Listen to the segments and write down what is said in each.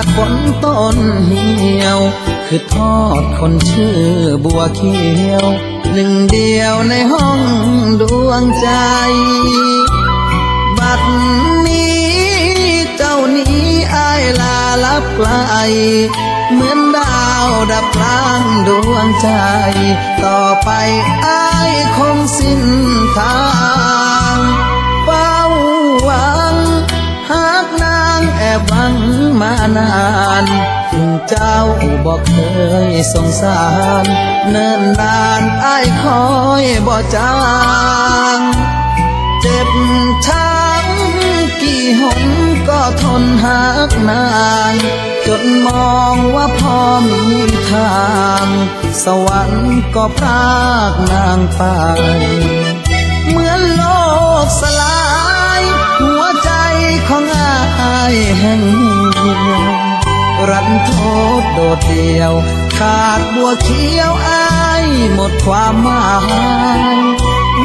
ากฝนต้นเหี่ยว คือทอดคนชื่อบัวเขียว หนึ่งเดียวในห้องดวงใจ บัดนี้เจ้านี้อายลาลับไกล เหมือนดาวดับกลางดวงใจ ต่อไปอายคงสิ้นทางานถึงเจ้าบอกเคยสงสาร เนิ่นนานไอายคอยบ่จาง เจ็บช้ำกี่หนก็ทนหักนางจนมองว่าพอมีทาง สวรรค์ก็พรากนางไปเหมือนโลกสลาย หัวใจของอายแห่งเหี่ยว รันทดโดดเดี่ยว ขาดบัวเขียวอายหมดความหมาย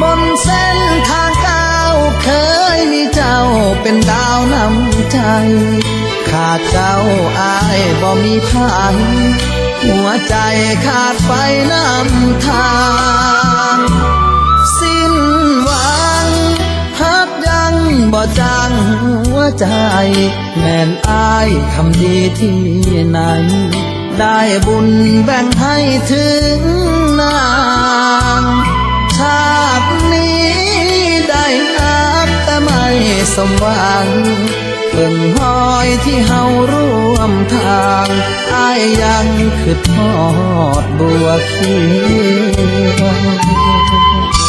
บนเส้นทางก้าวเคยมีเจ้าเป็นดาวนำใจ ขาดเจ้าอายบ่มีทางหัวใจขาดไฟน้ำ หัวใจ แม่นอายทำดีที่ไหน ได้บุญแบ่งให้ถึงนาง ชาตินี้ได้นับแต่ไม่สมหวังเพิ่งหอยที่เฮาร่วมทางอายยังคือทอดบัวเขียว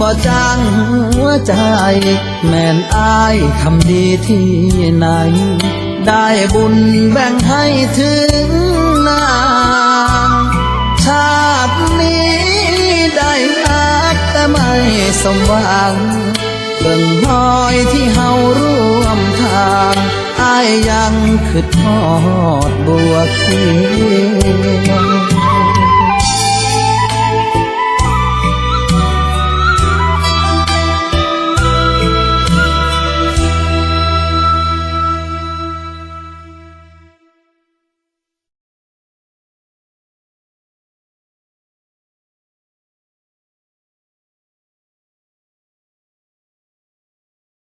บ่จางหัวใจ แม่นอายทำดีที่ไหน ได้บุญแบ่งให้ถึงนางชาตินี้ได้ฮักแต่ไม่สมหวังเบิ่งน้อยที่เฮาร่วมทางอายยังคือทอดบัวเขียว